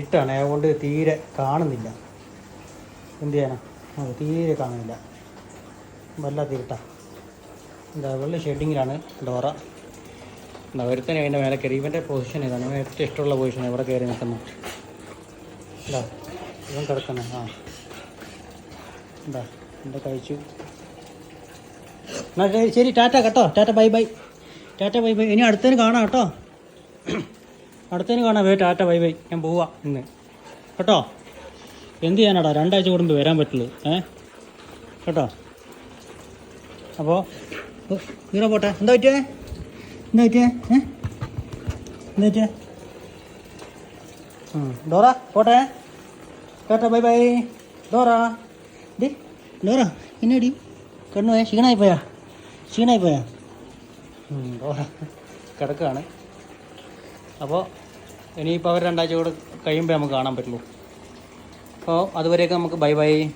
ഇട്ടാണ്. അതുകൊണ്ട് തീരെ കാണുന്നില്ല. എന്ത് ചെയ്യാനാ? അത് തീരെ കാണുന്നില്ല. വല്ലാത്ത തീരട്ടാ എന്താ വെള്ള ഷെഡിങ്ങിലാണ് ഡോറ. എന്താ ഒരുത്തനെ അതിന്റെ മേലെ കയറി. ഇവന്റെ പൊസിഷൻ ഇവന് ഏറ്റവും ഇഷ്ടമുള്ള പൊസിഷൻ എവിടെ കയറി നിൽക്കുന്നു. എന്താ ഇവൻ കിടക്കണേ ആ. എന്താ എന്താ കഴിച്ചു. എന്നാ ശരി ശരി ടാറ്റ കേട്ടോ. Tata bye bye. Tata bye bye. ഇനി അടുത്തതിന് കാണാം കേട്ടോ. അടുത്തതിന് കാണാൻ വേ ടാറ്റ ബൈ ബൈ ഞാൻ പോവാ ഇന്ന്. കേട്ടോ? എന്ത് ചെയ്യാനാടാ? രണ്ടാഴ്ച കൂടുമ്പോൾ വരാൻ പറ്റുള്ളൂ. ഏ? കേട്ടോ? അപ്പോൾ ഇങ്ങനെ പോട്ടെ. എന്താ പറ്റിയേ? എന്താ പറ്റിയേ? ഏ? എന്താ പറ്റിയേ? ഡോറ പോട്ടെ. Tata bye bye. ഡോറ. ഡി ഡോറ എന്നടി കണ്ണു പോയാ ക്ഷീണായി പോയാ ക്ഷീണായി പോയാ ഡോറ. കിടക്കുകയാണ് അപ്പോൾ ഇനിയിപ്പോൾ അവർ രണ്ടാഴ്ച കൂടെ കഴിയുമ്പോൾ നമുക്ക് കാണാൻ പറ്റുള്ളൂ. അപ്പോൾ അതുവരെയൊക്കെ നമുക്ക് ബൈ ബൈ.